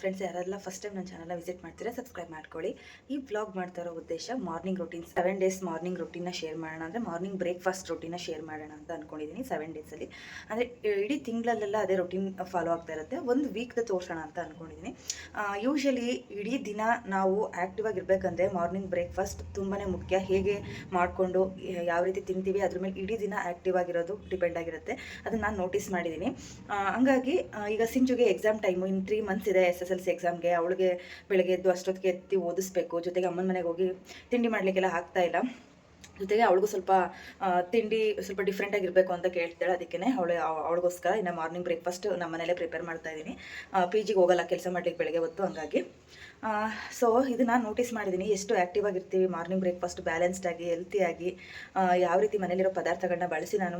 friends ಯಾರೆಲ್ಲ first time ನನ್ನ ಚಾನಲ್ನ ವಿಸಿಟ್ ಮಾಡ್ತೀರಾ ಸಬ್ಸ್ಕ್ರೈಬ್ ಮಾಡ್ಕೊಳ್ಳಿ. ಈ ಬ್ಲಾಗ್ ಮಾಡ್ತಾ ಇರೋ ಉದ್ದೇಶ morning routine seven days morning ರುಟೀನ್ನ share ಮಾಡೋಣ ಅಂದರೆ ಮಾರ್ನಿಂಗ್ ಬ್ರೇಕ್ಫಾಸ್ಟ್ ರೊಟೀನ ಶೇರ್ ಮಾಡೋಣ ಅಂತ ಅಂದ್ಕೊಂಡಿದ್ದೀನಿ ಸೆವೆನ್ ಡೇಸಲ್ಲಿ ಅಂದರೆ ಇಡೀ ತಿಂಗಳಲ್ಲೆಲ್ಲ ಅದೇ ರೊಟೀನ್ ಫಾಲೋ ಆಗ್ತಾ ಇರುತ್ತೆ. ಒಂದು ವೀಕ್ದ ತೋರಿಸೋಣ ಅಂತ ಅಂದ್ಕೊಂಡಿದ್ದೀನಿ ಯೂಶಲಿ ಇಡೀ ದಿನ ನಾವು ಆ್ಯಕ್ಟಿವ್ ಆಗಿರಬೇಕಂದ್ರೆ ಮಾರ್ನಿಂಗ್ ಬ್ರೇಕ್ಫಾಸ್ಟ್ ತುಂಬಾ ಮುಖ್ಯ. ಹೇಗೆ ಮಾಡಿಕೊಂಡು ಯಾವ ರೀತಿ ತಿಂತೀವಿ, ಅದ್ರ ಮೇಲೆ ಇಡೀ ದಿನ ಆ್ಯಕ್ಟಿವ್ ಆಗಿರೋದು ಡಿಪೆಂಡ್ ಆಗಿರುತ್ತೆ. ಅದನ್ನು ನಾನು ನೋಟಿಸ್ ಮಾಡಿದ್ದೀನಿ ಹಂಗಾಗಿ ಈಗ ಸಿಂಜುಗೆ ಎಕ್ಸಾಮ್ ಟೈಮು ಇನ್ನು ತ್ರೀ ಮಂತ್ಸ್ ಇದೆ ಎಸ್ ಎಸ್ ಎಲ್ ಸಿ ಎಕ್ಸಾಮ್ಗೆ ಅವಳಿಗೆ ಬೆಳಗ್ಗೆ ಎದ್ದು ಅಷ್ಟೊತ್ತಿಗೆ ಎತ್ತಿ ಓದಿಸ್ಬೇಕು. ಜೊತೆಗೆ ಅಮ್ಮನ ಮನೆಗೆ ಹೋಗಿ ತಿಂಡಿ ಮಾಡಲಿಕ್ಕೆಲ್ಲ ಆಗ್ತಾ ಇಲ್ಲ. ಜೊತೆಗೆ ಅವಳಿಗೂ ಸ್ವಲ್ಪ ತಿಂಡಿ ಸ್ವಲ್ಪ ಡಿಫ್ರೆಂಟ್ ಆಗಿರಬೇಕು ಅಂತ ಕೇಳ್ತಾಳೆ. ಅದಕ್ಕೆ ಅವಳು ಅವಳಿಗೋಸ್ಕರ ಇನ್ನು ಮಾರ್ನಿಂಗ್ ಬ್ರೇಕ್ಫಾಸ್ಟ್ ನಮ್ಮ ಮನೇಲೇ ಪ್ರಿಪೇರ್ ಮಾಡ್ತಾ ಇದ್ದೀನಿ. ಪಿ ಜಿಗೆ ಹೋಗಲ್ಲ, ಕೆಲಸ ಮಾಡ್ಲಿಕ್ಕೆ ಬೆಳಗ್ಗೆ ಹೊತ್ತು ಹಂಗಾಗಿ. ಸೊ ಇದನ್ನು ನೋಟಿಸ್ ಮಾಡಿದ್ದೀನಿ ಎಷ್ಟು ಆ್ಯಕ್ಟಿವ್ ಆಗಿರ್ತೀವಿ ಮಾರ್ನಿಂಗ್ ಬ್ರೇಕ್ಫಾಸ್ಟ್ ಬ್ಯಾಲೆನ್ಸ್ಡ್ ಆಗಿ ಹೆಲ್ತಿಯಾಗಿ ಯಾವ ರೀತಿ ಮನೇಲಿರೋ ಪದಾರ್ಥಗಳನ್ನ ಬಳಸಿ ನಾನು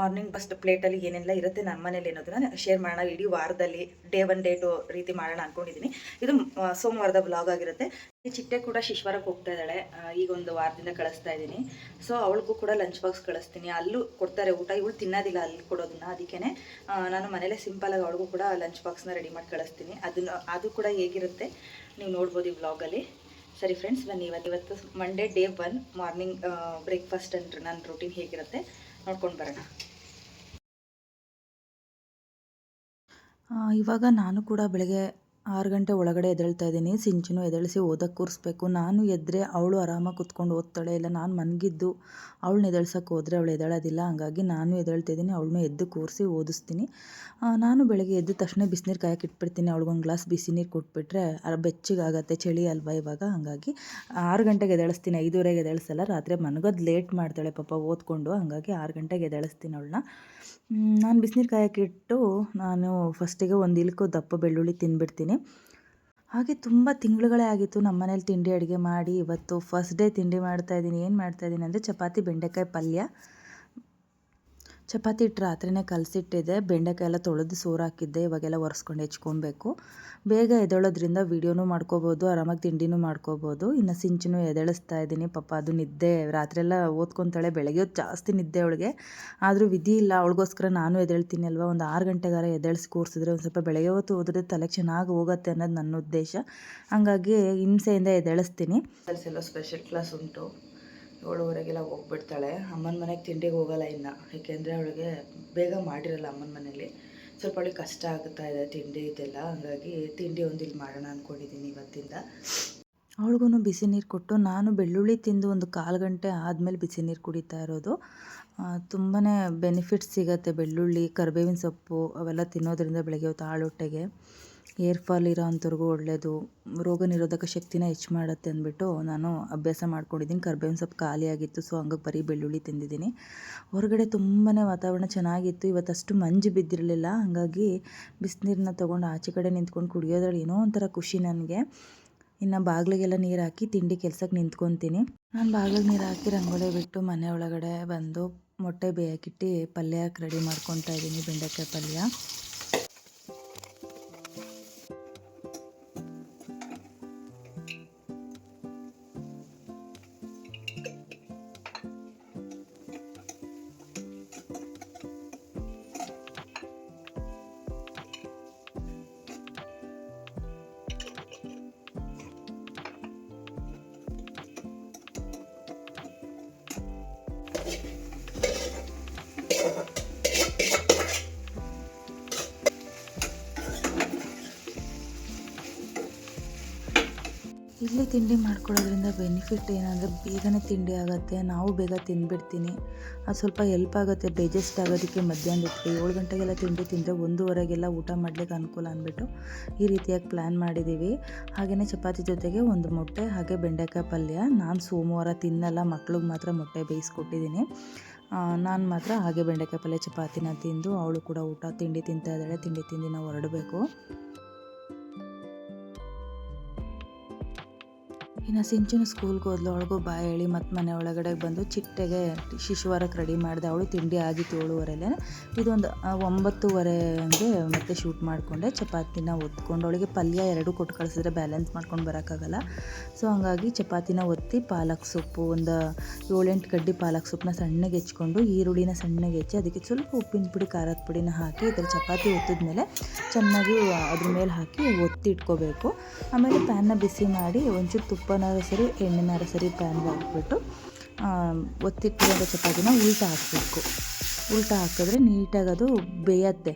ಮಾರ್ನಿಂಗ್ ಫಸ್ಟ್ ಪ್ಲೇಟಲ್ಲಿ ಏನೆಲ್ಲ ಇರುತ್ತೆ ನಮ್ಮ ಮನೇಲಿ ಅನ್ನೋದನ್ನ ಶೇರ್ ಮಾಡೋಣ. ಇಡೀ ವಾರದಲ್ಲಿ ಡೇ ಒನ್ ಡೇ ಟು ರೀತಿ ಮಾಡೋಣ ಅಂದ್ಕೊಂಡಿದ್ದೀನಿ ಇದು ಸೋಮವಾರದ ಬ್ಲಾಗ್ ಆಗಿರುತ್ತೆ. ಚಿಟ್ಟೆ ಕೂಡ ಶಿಶ್ವಾರಕ್ಕೆ ಹೋಗ್ತಾ ಇದ್ದಾಳೆ. ಈಗ ಒಂದು ವಾರದಿಂದ ಕಳಿಸ್ತಾ ಇದ್ದೀನಿ. ಸೊ ಅವಳಿಗೂ ಕೂಡ ಲಂಚ್ ಬಾಕ್ಸ್ ಕಳಿಸ್ತೀನಿ. ಅಲ್ಲೂ ಕೊಡ್ತಾರೆ ಊಟ. ಇವಳು ತಿನ್ನೋದಿಲ್ಲ ಅಲ್ಲಿ ಕೊಡೋದನ್ನ. ಅದಕ್ಕೆ ನಾನು ಮನೇಲೆ ಸಿಂಪಲಾಗಿ ಅವಳಿಗೂ ಕೂಡ ಲಂಚ್ ಬಾಕ್ಸ್ನ ರೆಡಿ ಮಾಡಿ ಕಳಿಸ್ತೀನಿ. ಅದನ್ನು, ಅದು ಕೂಡ ಹೇಗಿರುತ್ತೆ? ನೀವು ನೋಡ್ಬೋದು ಈ ವ್ಲಾಗಲ್ಲಿ ಸರಿ ಫ್ರೆಂಡ್ಸ್ ಬನ್ನಿ ಇವತ್ತು ಇವತ್ತು Monday day one morning breakfast ಅಂತ ನನ್ನ ರೂಟೀನ್ ಹೇಗಿರುತ್ತೆ ನೋಡ್ಕೊಂಡು ಬರೋಣ. ಇವಾಗ ನಾನು ಕೂಡ ಬೆಳಗ್ಗೆ ಆರು ಗಂಟೆ ಒಳಗಡೆ ಎದಳ್ತಾ ಇದ್ದೀನಿ. ಸಿಂಚಿನೂ ಎದ್ದೇಳಿಸಿ ಓದಕ್ಕೆ ಕೂರಿಸ್ಬೇಕು. ನಾನು ಎದ್ರೆ ಅವಳು ಆರಾಮಾಗಿ ಕುತ್ಕೊಂಡು ಓದ್ತಾಳೆ. ಇಲ್ಲ, ನಾನು ಮನಗಿದ್ದು ಅವಳನ್ನ ಎದ್ದೇಳ್ಸಕ್ಕೆ ಹೋದರೆ ಅವಳು ಎದಳೋದಿಲ್ಲ ಹಾಗಾಗಿ ನಾನು ಎದ್ದೇಳ್ತಾ ಇದ್ದೀನಿ. ಅವಳನ್ನೂ ಎದ್ದು ಕೂರಿಸಿ ಓದಿಸ್ತೀನಿ. ನಾನು ಬೆಳಗ್ಗೆ ಎದ್ದ ತಕ್ಷಣ ಬಿಸಿನೀರು ಕಾಯಕ್ಕೆ ಇಟ್ಬಿಡ್ತೀನಿ. ಅವಳಿಗೊಂದು ಗ್ಲಾಸ್ ಬಿಸಿ ನೀರು ಕೊಟ್ಬಿಟ್ರೆ ಬೆಚ್ಚಗಾಗತ್ತೆ, ಚಳಿ ಅಲ್ವಾ ಇವಾಗ. ಹಾಗಾಗಿ ಆರು ಗಂಟೆಗೆ ಎದಳಿಸ್ತೀನಿ ಐದುವರೆಗೆ ಎದ್ದೇಳಿಸಲ್ಲ. ರಾತ್ರಿ ಮನಗೋದು ಲೇಟ್ ಮಾಡ್ತಾಳೆ ಪಾಪ ಓದ್ಕೊಂಡು. ಹಾಗಾಗಿ ಆರು ಗಂಟೆಗೆ ಎದ್ದೇಳಿಸ್ತೀನಿ ಅವಳನ್ನ. ನಾನು ಬಿಸಿನೀರು ಕಾಯಕ್ಕೆ ಇಟ್ಟು ನಾನು ಫಸ್ಟಿಗೆ ಒಂದು ಇಲ್ಕು ದಪ್ಪ ಬೆಳ್ಳುಳ್ಳಿ ತಿಂದ್ಬಿಡ್ತೀನಿ ಹಾಗೆ ತುಂಬ ತಿಂಗಳುಗಳೇ ಆಗಿತ್ತು ನಮ್ಮ ಮನೇಲಿ ತಿಂಡಿ ಅಡುಗೆ ಮಾಡಿ. ಇವತ್ತು ಫಸ್ಟ್ ಡೇ ತಿಂಡಿ ಮಾಡ್ತಾಯಿದ್ದೀನಿ ಏನು ಮಾಡ್ತಾಯಿದ್ದೀನಿ ಅಂದರೆ ಚಪಾತಿ, ಬೆಂಡೆಕಾಯಿ ಪಲ್ಯ. ಚಪಾತಿ ಹಿಟ್ಟು ರಾತ್ರಿನೇ ಕಲಸಿಟ್ಟಿದ್ದೆ, ಬೆಂಡೆಕಾಯಿ ಎಲ್ಲ ತೊಳೆದು ಸೋರು ಹಾಕಿದ್ದೆ ಇವಾಗೆಲ್ಲ ಒರೆಸ್ಕೊಂಡು ಹೆಚ್ಕೊಬೇಕು. ಬೇಗ ಎದ್ದೇಳೋದ್ರಿಂದ ವೀಡಿಯೋನೂ ಮಾಡ್ಕೋಬೋದು, ಆರಾಮಾಗಿ ತಿಂಡಿನೂ ಮಾಡ್ಕೋಬೋದು. ಇನ್ನು ಸಿಂಚಿನೂ ಎದ್ದೇಳಿಸ್ತಾ ಇದ್ದೀನಿ. ಪಾಪ ಅದು ನಿದ್ದೆ ರಾತ್ರಿಯೆಲ್ಲ ಓದ್ಕೊತಾಳೆ, ಬೆಳಗ್ಗೆ ಹೊತ್ತು ಜಾಸ್ತಿ ನಿದ್ದೆ ಅವಳಿಗೆ. ಆದರೂ ವಿಧಿ ಇಲ್ಲ, ಅವಳಿಗೋಸ್ಕರ ನಾನು ಎದ್ದೇಳ್ತೀನಿ ಅಲ್ವಾ? ಒಂದು ಆರು ಗಂಟೆಗಾರ ಎದ್ದೇಳಿಸಿ ಕೂರಿಸಿದ್ರೆ ಒಂದು ಸ್ವಲ್ಪ ಬೆಳಗ್ಗೆ ಹೊತ್ತು ಓದಿದ್ರೆ ತಲೆ ಚೆನ್ನಾಗಿ ಹೋಗುತ್ತೆ ಅನ್ನೋದು ನನ್ನ ಉದ್ದೇಶ. ಹಾಗಾಗಿ ಹಿಂಸೆಯಿಂದ ಎದ್ದೇಳಿಸ್ತೀನಿ. ಎಲ್ಲ ಸ್ಪೆಷಲ್ ಕ್ಲಾಸ್ ಉಂಟು. ಏಳುವರೆಗೆಲ್ಲ ಹೋಗ್ಬಿಡ್ತಾಳೆ. ಅಮ್ಮನ ಮನೆಗೆ ತಿಂಡಿಗೆ ಹೋಗಲ್ಲ ಇನ್ನು. ಏಕೆಂದರೆ ಅವಳಿಗೆ ಬೇಗ ಮಾಡಿರಲ್ಲ ಅಮ್ಮನ ಮನೇಲಿ. ಸ್ವಲ್ಪ ಅವಳಿಗೆ ಕಷ್ಟ ಆಗ್ತಾ ಇದೆ ತಿಂಡಿ ಇದೆಲ್ಲ. ಹಾಗಾಗಿ ತಿಂಡಿ ಒಂದು ಇಲ್ಲಿ ಮಾಡೋಣ ಅಂದ್ಕೊಂಡಿದ್ದೀನಿ ಇವತ್ತಿಂದ. ಅವಳಿಗೂ ಬಿಸಿ ನೀರು ಕೊಟ್ಟು ನಾನು ಬೆಳ್ಳುಳ್ಳಿ ತಿಂದು ಒಂದು ಕಾಲು ಗಂಟೆ ಆದಮೇಲೆ ಬಿಸಿ ನೀರು ಕುಡಿತಾ ಇರೋದು. ತುಂಬಾ ಬೆನಿಫಿಟ್ಸ್ ಸಿಗತ್ತೆ. ಬೆಳ್ಳುಳ್ಳಿ, ಕರಿಬೇವಿನ ಸೊಪ್ಪು ಅವೆಲ್ಲ ತಿನ್ನೋದ್ರಿಂದ ಬೆಳಗ್ಗೆ ಹೊತ್ತು ಆಳೊಟ್ಟೆಗೆ ಏರ್ ಫಾಲ್ ಇರೋ ಅಂಥವ್ರಿಗೂ ಒಳ್ಳೆಯದು ರೋಗ ನಿರೋಧಕ ಶಕ್ತಿನ ಹೆಚ್ಚು ಮಾಡುತ್ತೆ ಅಂದ್ಬಿಟ್ಟು ನಾನು ಅಭ್ಯಾಸ ಮಾಡ್ಕೊಂಡಿದ್ದೀನಿ. ಕರ್ಬೇವಿನ ಸೊಪ್ಪು ಖಾಲಿಯಾಗಿತ್ತು ಸೊ ಹಂಗಾಗಿ ಬರೀ ಬೆಳ್ಳುಳ್ಳಿ ತಿಂದಿದ್ದೀನಿ. ಹೊರಗಡೆ ತುಂಬಾ ವಾತಾವರಣ ಚೆನ್ನಾಗಿತ್ತು. ಇವತ್ತು ಅಷ್ಟು ಮಂಜು ಬಿದ್ದಿರಲಿಲ್ಲ. ಹಾಗಾಗಿ ಬಿಸಿನೀರನ್ನ ತೊಗೊಂಡು ಆಚೆ ಕಡೆ ನಿಂತ್ಕೊಂಡು ಕುಡಿಯೋದ್ರಲ್ಲಿ ಏನೋ ಒಂಥರ ಖುಷಿ ನನಗೆ. ಇನ್ನು ಬಾಗಿಲಿಗೆಲ್ಲ ನೀರು ಹಾಕಿ ತಿಂಡಿ ಕೆಲ್ಸಕ್ಕೆ ನಿಂತ್ಕೊತೀನಿ. ನಾನು ಬಾಗಿಲಿಗೆ ನೀರು ಹಾಕಿ ರಂಗೋಲಿ ಬಿಟ್ಟು ಮನೆ ಒಳಗಡೆ ಬಂದು ಮೊಟ್ಟೆ ಬೇಯಕ್ಕಿಟ್ಟು ಪಲ್ಯ ರೆಡಿ ಮಾಡ್ಕೊತಾ ಇದ್ದೀನಿ ಬೆಂಡೆಕಾಯಿ ಪಲ್ಯ. ಇಲ್ಲಿ ತಿಂಡಿ ಮಾಡ್ಕೊಳ್ಳೋದ್ರಿಂದ ಬೆನಿಫಿಟ್ ಏನಂದರೆ ಬೇಗನೆ ತಿಂಡಿ ಆಗುತ್ತೆ, ನಾವು ಬೇಗ ತಿಂದ್ಬಿಡ್ತೀನಿ ಅದು ಸ್ವಲ್ಪ ಹೆಲ್ಪ್ ಆಗುತ್ತೆ ಡೈಜೆಸ್ಟ್ ಆಗೋದಕ್ಕೆ ಮಧ್ಯಾಹ್ನದ ಹೊತ್ತಿಗೆ ಏಳು ಗಂಟೆಗೆಲ್ಲ ತಿಂಡಿ ತಿಂದರೆ ಒಂದೂವರೆಗೆಲ್ಲ ಊಟ ಮಾಡಲಿಕ್ಕೆ ಅನುಕೂಲ ಅಂದ್ಬಿಟ್ಟು ಈ ರೀತಿಯಾಗಿ ಪ್ಲ್ಯಾನ್ ಮಾಡಿದ್ದೀವಿ. ಹಾಗೆಯೇ ಚಪಾತಿ ಜೊತೆಗೆ ಒಂದು ಮೊಟ್ಟೆ, ಹಾಗೆ ಬೆಂಡೆಕಾಯಿ ಪಲ್ಯ. ನಾನು ಸೋಮವಾರ ತಿನ್ನಲ್ಲ, ಮಕ್ಳಿಗೆ ಮಾತ್ರ ಮೊಟ್ಟೆ ಬೇಯಿಸ್ಕೊಟ್ಟಿದ್ದೀನಿ. ನಾನು ಮಾತ್ರ ಹಾಗೆ ಬೆಂಡೆಕಾಯಿ ಪಲ್ಯ, ಚಪಾತಿನ ತಿಂದು, ಅವಳು ಕೂಡ ಊಟ, ತಿಂಡಿ ತಿಂತಾ ಇದ್ದಾಳೆ, ತಿಂಡಿ ತಿಂದು ನಾವು ಹೊರಡಬೇಕು. ಇನ್ನು ಸಿಂಚಿನ ಸ್ಕೂಲ್ಗೆ ಹೋದ್ಲು ಅವಳಿಗೂ ಬಾಯ್ ಹೇಳಿ ಮತ್ತು ಮನೆ ಒಳಗಡೆ ಬಂದು ಚಿಟ್ಟೆಗೆ ಶಿಶುವಾರಕ್ಕೆ ರೆಡಿ ಮಾಡಿದೆ. ಅವಳು ತಿಂಡಿ ಆಗಿತ್ತು ಏಳುವರೆಲ್ಲೇ ಇದೊಂದು ಒಂಬತ್ತುವರೆ ಹಂಗೆ ಮತ್ತೆ ಶೂಟ್ ಮಾಡಿಕೊಂಡೆ. ಚಪಾತಿನ ಒತ್ಕೊಂಡು ಅವಳಿಗೆ ಪಲ್ಯ ಎರಡು ಕೊಟ್ಟು ಕಳಿಸಿದ್ರೆ ಬ್ಯಾಲೆನ್ಸ್ ಮಾಡ್ಕೊಂಡು ಬರೋಕ್ಕಾಗಲ್ಲ. ಸೊ ಹಂಗಾಗಿ ಚಪಾತಿನ ಒತ್ತಿ ಪಾಲಕ್ ಸೊಪ್ಪು, ಒಂದು ಏಳೆಂಟು ಕಡ್ಡಿ ಪಾಲಕ್ ಸೊಪ್ಪನ್ನ ಸಣ್ಣಗೆ ಹೆಚ್ಕೊಂಡು ಈರುಳ್ಳಿನ ಸಣ್ಣಗೆ ಹೆಚ್ಚಿ ಅದಕ್ಕೆ ಸ್ವಲ್ಪ ಉಪ್ಪಿನ ಪುಡಿ, ಖಾರದ ಪುಡಿನ ಹಾಕಿ ಇದರ ಚಪಾತಿ ಒತ್ತಿದ್ಮೇಲೆ ಚೆನ್ನಾಗಿ ಅದ್ರ ಮೇಲೆ ಹಾಕಿ ಒತ್ತಿ ಇಟ್ಕೋಬೇಕು ಆಮೇಲೆ ಪ್ಯಾನ್ನ ಬಿಸಿ ಮಾಡಿ ಒಂಚೂರು ತುಪ್ಪನಾರ ಸರಿ ಎಣ್ಣೆನಾರ ಸರಿ ಪ್ಯಾನ್ಗೆ ಹಾಕ್ಬಿಟ್ಟು ಒತ್ತಿಟ್ಟಿರೋ ಚಪಾತಿನ ಉಲ್ಟಾ ಹಾಕಬೇಕು. ಉಲ್ಟಾ ಹಾಕಿದ್ರೆ ನೀಟಾಗಿ ಅದು ಬೇಯತ್ತೆ.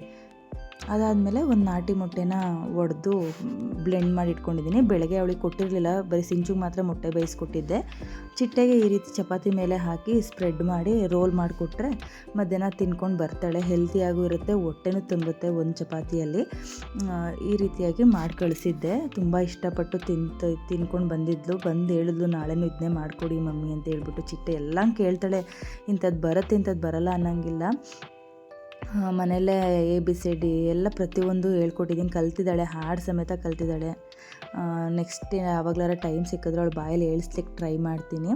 ಅದಾದಮೇಲೆ ಒಂದು ನಾಟಿ ಮೊಟ್ಟೆನ ಒಡೆದು ಬ್ಲೆಂಡ್ ಮಾಡಿ ಇಟ್ಕೊಂಡಿದ್ದೀನಿ ಬೆಳಗ್ಗೆ ಅವಳಿಗೆ ಕೊಟ್ಟಿರಲಿಲ್ಲ, ಬರೀ ಸಿಂಚುಗೆ ಮಾತ್ರ ಮೊಟ್ಟೆ ಬೇಯಿಸ್ಕೊಟ್ಟಿದ್ದೆ. ಚಿಟ್ಟೆಗೆ ಈ ರೀತಿ ಚಪಾತಿ ಮೇಲೆ ಹಾಕಿ ಸ್ಪ್ರೆಡ್ ಮಾಡಿ ರೋಲ್ ಮಾಡಿಕೊಟ್ರೆ ಮಧ್ಯಾಹ್ನ ತಿನ್ಕೊಂಡು ಬರ್ತಾಳೆ. ಹೆಲ್ತಿಯಾಗೂ ಇರುತ್ತೆ, ಹೊಟ್ಟೆನೂ ತುಂಬುತ್ತೆ ಒಂದು ಚಪಾತಿಯಲ್ಲಿ. ಈ ರೀತಿಯಾಗಿ ಮಾಡಿ ಕಳಿಸಿದ್ದೆ. ತುಂಬ ಇಷ್ಟಪಟ್ಟು ತಿಂತ, ತಿನ್ಕೊಂಡು ಬಂದಿದ್ಲು. ಬಂದು ಹೇಳಿದ್ಲು, ನಾಳೆನೂ ಇದನ್ನೇ ಮಾಡಿಕೊಡಿ ಮಮ್ಮಿ ಅಂತ ಹೇಳ್ಬಿಟ್ಟು ಚಿಟ್ಟೆ ಎಲ್ಲ ಕೇಳ್ತಾಳೆ. ಇಂಥದ್ದು ಬರುತ್ತೆ ಇಂಥದ್ದು ಬರಲ್ಲ ಅನ್ನಂಗಿಲ್ಲ. ಮನೆಯಲ್ಲೇ ಎ ಬಿ ಸಿ ಡಿ ಎಲ್ಲ ಪ್ರತಿಯೊಂದು ಹೇಳ್ಕೊಟ್ಟಿದ್ದೀನಿ. ಕಲ್ತಿದ್ದಾಳೆ, ಹಾಡು ಸಮೇತ ಕಲ್ತಿದ್ದಾಳೆ. ನೆಕ್ಸ್ಟ್ ಯಾವಾಗಲಾರ ಟೈಮ್ ಸಿಕ್ಕಿದ್ರೆ ಅವಳು ಬಾಯಲ್ಲಿ ಏಳಿಸ್ಲಿಕ್ಕೆ ಟ್ರೈ ಮಾಡ್ತೀನಿ.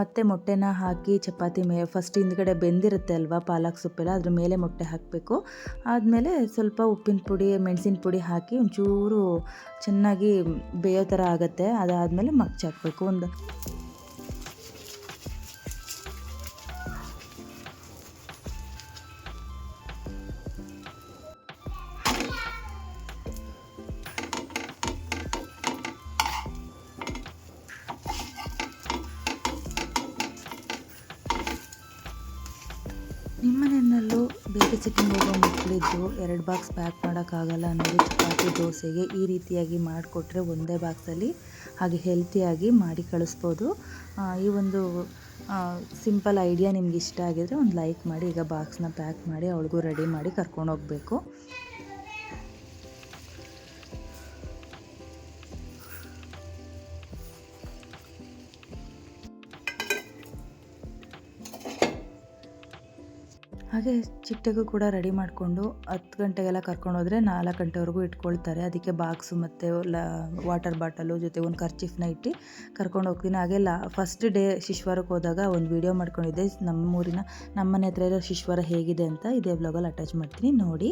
ಮತ್ತು ಮೊಟ್ಟೆನ ಹಾಕಿ ಚಪಾತಿ ಮೇ ಫಸ್ಟ್ ಹಿಂದ್ಗಡೆ ಬೆಂದಿರುತ್ತೆ ಅಲ್ವಾ, ಪಾಲಕ್ ಸೊಪ್ಪೆಲ್ಲ, ಅದ್ರ ಮೇಲೆ ಮೊಟ್ಟೆ ಹಾಕಬೇಕು. ಆದಮೇಲೆ ಸ್ವಲ್ಪ ಉಪ್ಪಿನ ಪುಡಿ, ಮೆಣಸಿನ ಪುಡಿ ಹಾಕಿ ಒಂಚೂರು ಚೆನ್ನಾಗಿ ಬೇಯೋ ಥರ ಆಗುತ್ತೆ. ಅದಾದಮೇಲೆ ಮಗ್ಚಾಕಬೇಕು ಒಂದು. ಬೇಬಿ ಸಿಟ್ಟಿಂಗ್ ಹೋಗೋ ಮಕ್ಕಳಿದ್ದು ಎರಡು ಬಾಕ್ಸ್ ಪ್ಯಾಕ್ ಮಾಡೋಕ್ಕಾಗಲ್ಲ ಅನ್ನೋದು ಚಪಾತಿ ದೋಸೆಗೆ ಈ ರೀತಿಯಾಗಿ ಮಾಡಿಕೊಟ್ರೆ ಒಂದೇ ಬಾಕ್ಸಲ್ಲಿ ಹಾಗೆ ಹೆಲ್ತಿಯಾಗಿ ಮಾಡಿ ಕಳಿಸ್ಬೋದು. ಈ ಒಂದು ಸಿಂಪಲ್ ಐಡಿಯಾ ನಿಮ್ಗೆ ಇಷ್ಟ ಆಗಿದ್ರೆ ಒಂದು ಲೈಕ್ ಮಾಡಿ, ಈಗ ಬಾಕ್ಸ್ನ ಪ್ಯಾಕ್ ಮಾಡಿ, ಅವಳಿಗೂ ರೆಡಿ ಮಾಡಿ ಕರ್ಕೊಂಡು ಹೋಗಬೇಕು ಹಾಗೆ ಚಿಟ್ಟೆಗೂ ಕೂಡ ರೆಡಿ ಮಾಡಿಕೊಂಡು ಹತ್ತು ಗಂಟೆಗೆಲ್ಲ ಕರ್ಕೊಂಡು ಹೋದರೆ ನಾಲ್ಕು ಗಂಟೆವರೆಗೂ ಇಟ್ಕೊಳ್ತಾರೆ. ಅದಕ್ಕೆ ಬಾಕ್ಸು ಮತ್ತು ಲ, ವಾಟರ್ ಬಾಟಲು ಜೊತೆ ಒಂದು ಖರ್ಚಿಫ್ನ ಇಟ್ಟು ಕರ್ಕೊಂಡು ಹೋಗ್ತೀನಿ. ಹಾಗೆ ಲಾ ಫಸ್ಟ್ ಡೇ ಶಿಶ್ವಾರಕ್ಕೆ ಹೋದಾಗ ಒಂದು ವಿಡಿಯೋ ಮಾಡ್ಕೊಂಡಿದ್ದೆ. ನಮ್ಮೂರಿನ ನಮ್ಮ ಮನೆ ಹತ್ರ ಇರೋ ಶಿಶ್ವಾರ ಹೇಗಿದೆ ಅಂತ ಇದೇ ಬ್ಲಾಗಲ್ಲಿ ಅಟ್ಯಾಚ್ ಮಾಡ್ತೀನಿ. ನೋಡಿ.